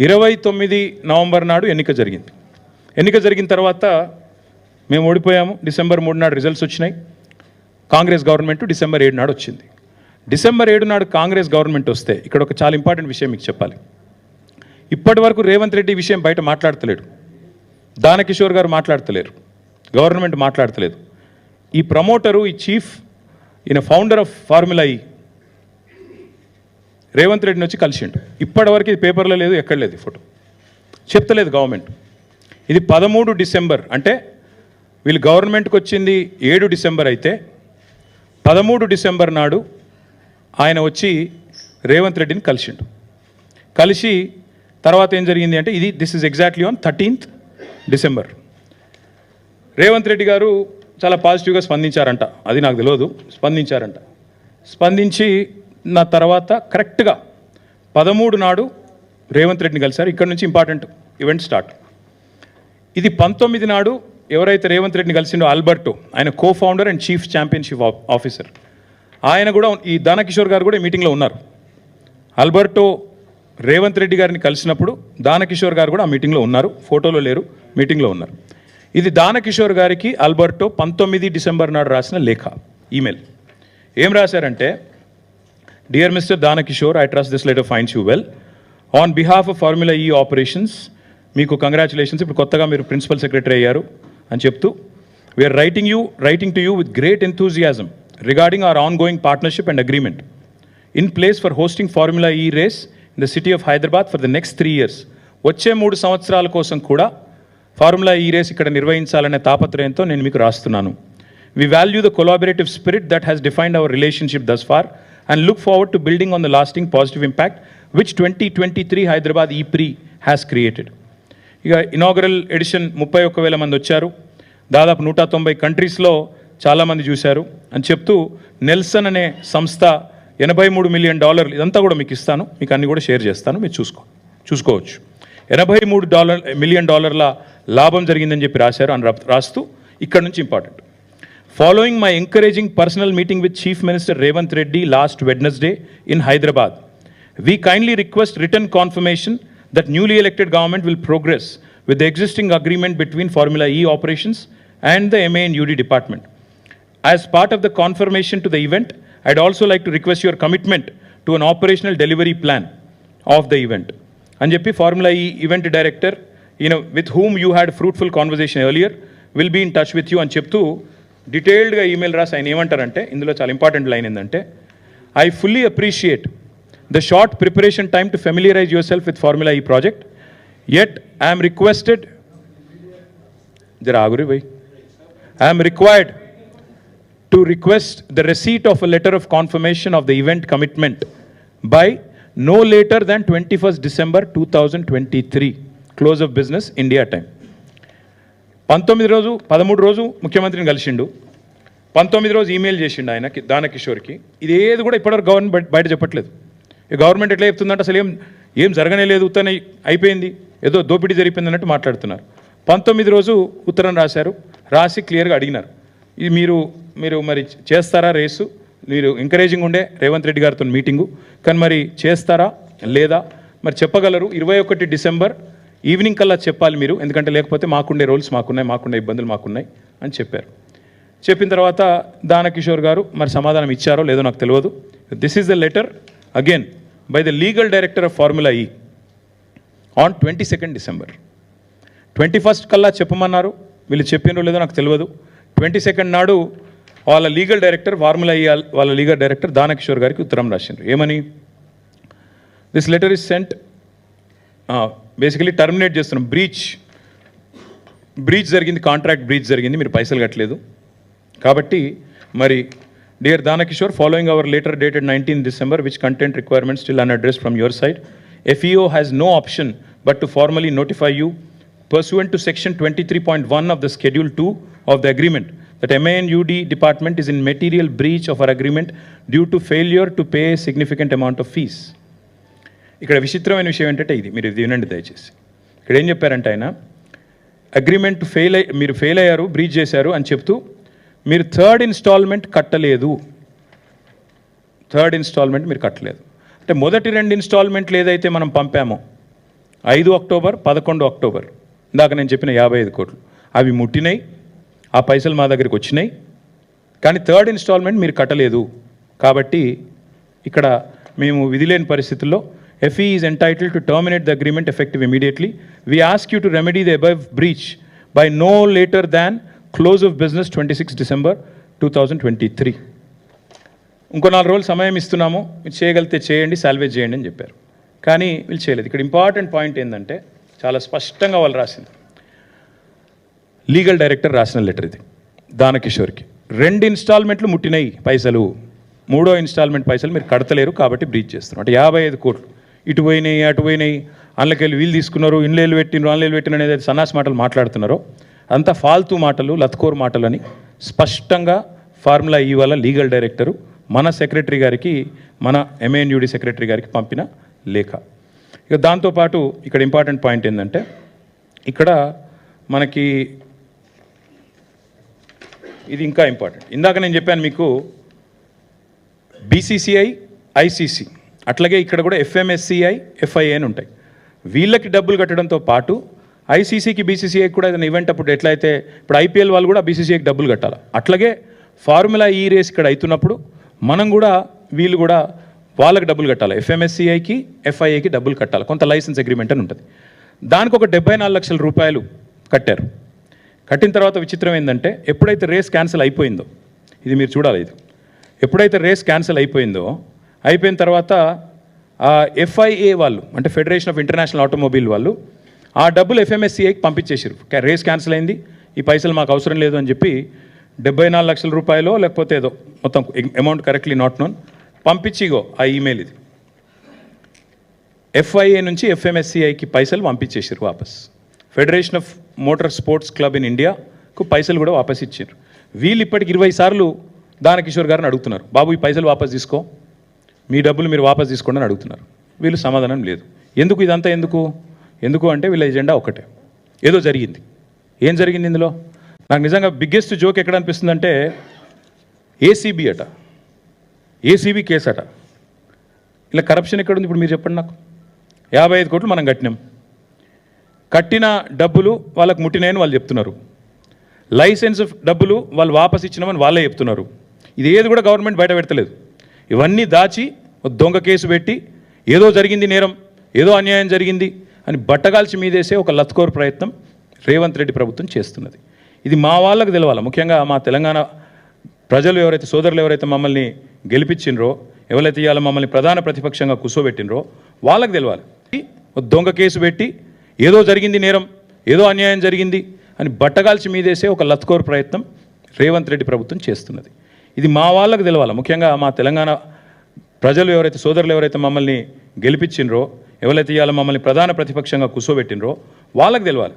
ఇరవై తొమ్మిది నవంబర్ నాడు ఎన్నిక జరిగింది. ఎన్నిక జరిగిన తర్వాత మేము ఓడిపోయాము. డిసెంబర్ మూడు నాడు రిజల్ట్స్ వచ్చినాయి. కాంగ్రెస్ గవర్నమెంట్ డిసెంబర్ ఏడు నాడు వచ్చింది. డిసెంబర్ ఏడు నాడు కాంగ్రెస్ గవర్నమెంట్ వస్తే ఇక్కడ ఒక చాలా ఇంపార్టెంట్ విషయం మీకు చెప్పాలి. ఇప్పటి వరకు రేవంత్ రెడ్డి విషయం బయట మాట్లాడతలేడు. దానకిషోర్ గారు మాట్లాడతలేరు. గవర్నమెంట్ మాట్లాడతలేదు. ఈ ప్రమోటరు ఈ చీఫ్ ఈయన ఫౌండర్ ఆఫ్ ఫార్ములా ఈ రేవంత్ రెడ్డిని వచ్చి కలిసిండు. ఇప్పటివరకు ఇది పేపర్లో లేదు ఎక్కడ లేదు ఫోటో. చెప్తలేదు గవర్నమెంట్. ఇది పదమూడు డిసెంబర్ అంటే వీళ్ళు గవర్నమెంట్కి వచ్చింది ఏడు డిసెంబర్ అయితే పదమూడు డిసెంబర్ నాడు ఆయన వచ్చి రేవంత్ రెడ్డిని కలిసిండు. కలిసి తర్వాత ఏం జరిగింది అంటే ఇది this is exactly on thirteenth December. Revanth Reddy garu చాలా పాజిటివ్గా స్పందించారంట. అది నాకు తెలియదు. స్పందించారంట. స్పందించి నా తర్వాత కరెక్ట్గా పదమూడు నాడు రేవంత్ రెడ్డిని కలిశారు. ఇక్కడ నుంచి ఇంపార్టెంట్ ఈవెంట్ స్టార్ట్. ఇది పంతొమ్మిది నాడు ఎవరైతే రేవంత్ రెడ్డిని కలిసిండో ఆల్బర్టో ఆయన co founder and chief championship officer. ఆయన కూడా ఈ దానకిషోర్ గారు కూడా మీటింగ్లో ఉన్నారు. ఆల్బర్టో రేవంత్ రెడ్డి గారిని కలిసినప్పుడు దానకిషోర్ గారు కూడా ఆ మీటింగ్లో ఉన్నారు. ఫోటోలో లేరు మీటింగ్లో ఉన్నారు. ఇది దానకిషోర్ గారికి ఆల్బర్టో పంతొమ్మిది డిసెంబర్ నాడు రాసిన లేఖ ఈమెయిల్. ఏం రాశారంటే dear mister Danakishore I trust this letter finds you well on behalf of formula E operations మీకు కంగ్రాచులేషన్స్ ఇప్పుడు కొత్తగా మీరు ప్రిన్సిపల్ సెక్రటరీ అయ్యారు అని చెప్తూ we're writing you writing to you with great enthusiasm regarding our ongoing partnership and agreement in place for hosting formula E race in the city of Hyderabad for the next three years వచ్చే మూడు సంవత్సరాల కోసం కూడా formula E race ఇక్కడ నిర్వహించాలనే తాపత్రయంతో నేను మీకు రాస్తున్నాను. We value the collaborative spirit that has defined our relationship thus far and look forward to building on the lasting positive impact which twenty twenty three Hyderabad E Prix has created ఇక inaugural edition ముప్పై ఒక్క వేల మంది వచ్చారు. దాదాపు నూట తొంభై కంట్రీస్లో చాలామంది చూశారు. అని చెప్తూ నెల్సన్ అనే సంస్థ ఎనభై మూడు మిలియన్ డాలర్లు ఇదంతా కూడా మీకు ఇస్తాను. మీకు అన్ని కూడా షేర్ చేస్తాను. మీరు చూసుకో చూసుకోవచ్చు. ఎనభై మూడు డాలర్ మిలియన్ డాలర్ల లాభం జరిగిందని చెప్పి రాశారు అని రాస్తూ ఇక్కడ నుంచి important Following my encouraging personal meeting with Chief Minister Revanth Reddy last Wednesday in Hyderabad, we kindly request written confirmation that newly elected government will progress with the existing agreement between Formula E operations and the MA and UD department. As part of the confirmation to the event, I'd also like to request your commitment to an operational delivery plan of the event. Anjepi, Formula E event director, you know, with whom you had fruitful conversation earlier, will be in touch with you and Two. డీటెయిల్డ్గా email రాసి ఆయన ఏమంటారంటే ఇందులో చాలా important line ఏంటంటే I fully appreciate the short preparation time to familiarise yourself with formula E project at I'm requested ఇది రాగురి by I'm required to request the receipt of a letter of confirmation of the event commitment by no later than twenty first December two thousand twenty three close of business India time పంతొమ్మిది రోజు పదమూడు రోజు ముఖ్యమంత్రిని కలిసిండు. పంతొమ్మిది రోజు email చేసిండు ఆయన దానకిషోర్కి. ఇది ఏది కూడా ఇప్పటివరకు గవర్నమెంట్ బయట- చెప్పట్లేదు. గవర్నమెంట్ ఎట్లా చెప్తుందంటే అసలు ఏం ఏం జరగనే లేదు ఉత్తనే అయిపోయింది. ఏదో దోపిడీ జరిగిపోయింది అన్నట్టు మాట్లాడుతున్నారు. పంతొమ్మిది రోజు ఉత్తరం రాశారు. రాసి క్లియర్గా అడిగినారు. ఇది మీరు మీరు మరి చేస్తారా రేసు? మీరు ఎంకరేజింగ్ ఉండే రేవంత్ రెడ్డి గారితో మీటింగు. కానీ మరి చేస్తారా? లేదా? మరి చెప్పగలరు. ఇరవై ఒకటి డిసెంబర్ ఈవినింగ్ కల్లా చెప్పాలి మీరు ఎందుకంటే లేకపోతే మాకుండే రోల్స్ మాకున్నాయి మాకుండే ఇబ్బందులు మాకున్నాయి అని చెప్పారు. చెప్పిన తర్వాత దానకిషోర్ గారు మరి సమాధానం ఇచ్చారో లేదో నాకు తెలియదు. This is the letter again by the legal director of formula E on twenty second December twenty first కల్లా చెప్పమన్నారు. వీళ్ళు చెప్పినో లేదో నాకు తెలియదు. ట్వంటీ సెకండ్ నాడు వాళ్ళ లీగల్ డైరెక్టర్ ఫార్ములా ఈ వాళ్ళ లీగల్ డైరెక్టర్ దానకిషోర్ గారికి ఉత్తరం రాసిండ్రు. ఏమని? This letter is sent basically terminate చేస్తున్నాం. బ్రీచ్ బ్రీచ్ జరిగింది కాంట్రాక్ట్ బ్రీచ్ జరిగింది మీరు పైసలు కట్టలేదు. కాబట్టి మరి dear Danakishore following our letter dated nineteen December which content requirements still un address from your side FEO has no option but to formally notify you pursuant to section twenty three point one of the schedule two of the agreement that MAN UD department is in material breach of our agreement due to failure to pay significant amount of fees ఇక్కడ విచిత్రమైన విషయం ఏంటంటే ఇది. మీరు ఇది వినండి దయచేసి. ఇక్కడ ఏం చెప్పారంటే ఆయన అగ్రిమెంట్ ఫెయిల్ అయ్యి మీరు ఫెయిల్ అయ్యారు బ్రీచ్ చేశారు అని చెప్తూ మీరు థర్డ్ ఇన్స్టాల్మెంట్ కట్టలేదు. థర్డ్ ఇన్స్టాల్మెంట్ మీరు కట్టలేదు. అంటే మొదటి రెండు ఇన్స్టాల్మెంట్లు ఏదైతే మనం పంపామో ఐదు అక్టోబర్ పదకొండు అక్టోబర్ ఇందాక నేను చెప్పిన యాభై ఐదు కోట్లు అవి ముట్టినాయి ఆ పైసలు మా దగ్గరికి వచ్చినాయి కానీ థర్డ్ ఇన్స్టాల్మెంట్ మీరు కట్టలేదు. కాబట్టి ఇక్కడ మేము విధిలేని పరిస్థితుల్లో FE is entitle to terminate the agreement effective immediately. We ask you to remedy the above breach by no later than close of business twenty six December two twenty three ఇంకో నాలుగు రోజులు సమయం ఇస్తున్నాము. మీరు చేయగలిగితే చేయండి సాల్వేజ్ చేయండి అని చెప్పారు. కానీ వీళ్ళు చేయలేదు. ఇక్కడ ఇంపార్టెంట్ పాయింట్ ఏంటంటే చాలా స్పష్టంగా వాళ్ళు రాసింది. లీగల్ డైరెక్టర్ రాసిన లెటర్ ఇది దానకిషోర్కి. రెండు ఇన్స్టాల్మెంట్లు ముట్టినాయి పైసలు. మూడో ఇన్స్టాల్మెంట్ పైసలు మీరు కడతలేరు కాబట్టి బ్రీచ్ చేస్తున్నారు. అంటే యాభై ఐదు కోట్లు. ఇటు పోయినాయి అటు పోయినాయి. అందులోకెళ్ళి వీళ్ళు తీసుకున్నారు ఇన్లేలు పెట్టినారు ఆన్లైన్ పెట్టిన అనేది సన్నాసి మాటలు మాట్లాడుతున్నారో. అంతా ఫాల్తూ మాటలు లత్కోర్ మాటలు అని స్పష్టంగా ఫార్ములా ఈ వల్ల లీగల్ డైరెక్టరు మన సెక్రటరీ గారికి మన ఎంఏఎన్యూడి సెక్రటరీ గారికి పంపిన లేఖ. ఇక దాంతోపాటు ఇక్కడ ఇంపార్టెంట్ పాయింట్ ఏంటంటే ఇక్కడ మనకి ఇది ఇంకా ఇంపార్టెంట్. ఇందాక నేను చెప్పాను మీకు బీసీసీఐ ఐసీసీ అట్లాగే ఇక్కడ కూడా ఎఫ్ఎంఎస్సిఐ ఎఫ్ఐఏ అని ఉంటాయి. వీళ్ళకి డబ్బులు కట్టడంతో పాటు ఐసీసీకి బీసీసీఐ కూడా ఏదైనా ఈవెంట్ అప్పుడు ఎట్లయితే ఇప్పుడు ఐపీఎల్ వాళ్ళు కూడా బీసీసీఐకి డబ్బులు కట్టాలి? అట్లాగే ఫార్ములా ఈ రేస్ ఇక్కడ అవుతున్నప్పుడు మనం కూడా వీళ్ళు కూడా వాళ్ళకి డబ్బులు కట్టాలి? ఎఫ్ఎంఎస్సిఐకి ఎఫ్ఐఏకి డబ్బులు కట్టాలి? కొంత లైసెన్స్ అగ్రిమెంట్ అని ఉంటుంది. దానికి ఒక డెబ్బై నాలుగు లక్షల రూపాయలు కట్టారు. కట్టిన తర్వాత విచిత్రం ఏంటంటే ఎప్పుడైతే రేస్ క్యాన్సిల్ అయిపోయిందో ఇది మీరు చూడాలి ఇది. ఎప్పుడైతే రేస్ క్యాన్సిల్ అయిపోయిందో అయిపోయిన తర్వాత ఆ ఎఫ్ఐఏ వాళ్ళు అంటే ఫెడరేషన్ ఆఫ్ ఇంటర్నేషనల్ ఆటోమొబైల్ వాళ్ళు ఆ డబ్బులు ఎఫ్ఎంఎస్సిఐకి పంపించేసారు రేస్ క్యాన్సిల్ అయింది. ఈ పైసలు మాకు అవసరం లేదు అని చెప్పి డెబ్బై నాలుగు లక్షల రూపాయలు లేకపోతే ఏదో మొత్తం అమౌంట్ కరెక్ట్లీ నాట్ నోన్ పంపించి ఇగో ఆ ఈమెయిల్ ఇది. ఎఫ్ఐఏ నుంచి ఎఫ్ఎంఎస్సిఐకి పైసలు పంపించేసారు వాపస్. Federation of motor sports club in ఇండియాకు పైసలు కూడా వాపస్ ఇచ్చారు వీళ్ళు ఇప్పటికి ఇరవై సార్లు దానకిషోర్ గారిని అడుగుతున్నారు. బాబు ఈ పైసలు వాపస్ తీసుకో. మీ డబ్బులు మీరు వాపస్ తీసుకోండి అని అడుగుతున్నారు. వీళ్ళు సమాధానం లేదు. ఎందుకు ఇదంతా ఎందుకు? ఎందుకు అంటే వీళ్ళ ఎజెండా ఒకటే ఏదో జరిగింది. ఏం జరిగింది ఇందులో? నాకు నిజంగా బిగ్గెస్ట్ జోక్ ఎక్కడ అనిపిస్తుందంటే ఏసీబీ అట. ఏసీబీ కేసు అట. ఇలా కరప్షన్ ఎక్కడ ఉంది? ఇప్పుడు మీరు చెప్పండి నాకు. యాభై ఐదు కోట్లు మనం కట్టినాం. కట్టిన డబ్బులు వాళ్ళకు ముట్టినాయని వాళ్ళు చెప్తున్నారు. లైసెన్స్ డబ్బులు వాళ్ళు వాపస్ ఇచ్చినామని వాళ్ళే చెప్తున్నారు. ఇది ఏది కూడా గవర్నమెంట్ బయట పెడతలేదు. ఇవన్నీ దాచి దొంగ కేసు పెట్టి ఏదో జరిగింది నేరం ఏదో అన్యాయం జరిగింది అని బట్టగాల్చి మీదేసే ఒక లత్కోర్ ప్రయత్నం రేవంత్ రెడ్డి ప్రభుత్వం చేస్తున్నది. ఇది మా వాళ్ళకు తెలవాలి. ముఖ్యంగా మా తెలంగాణ ప్రజలు ఎవరైతే సోదరులు ఎవరైతే మమ్మల్ని గెలిపించినరో ఎవరైతే ఇవాళ మమ్మల్ని ప్రధాన ప్రతిపక్షంగా కూర్చోబెట్టినరో వాళ్ళకి తెలవాలి. దొంగ కేసు పెట్టి ఏదో జరిగింది నేరం ఏదో అన్యాయం జరిగింది అని బట్టగాల్చి మీదేసే ఒక లత్కోర్ ప్రయత్నం రేవంత్ రెడ్డి ప్రభుత్వం చేస్తున్నది. ఇది మా వాళ్ళకు తెలవాలి? ముఖ్యంగా మా తెలంగాణ ప్రజలు ఎవరైతే సోదరులు ఎవరైతే మమ్మల్ని గెలిపించినరో ఎవరైతే ఇవాళ మమ్మల్ని ప్రధాన ప్రతిపక్షంగా కూర్చోబెట్టినరో వాళ్ళకి తెలవాలి.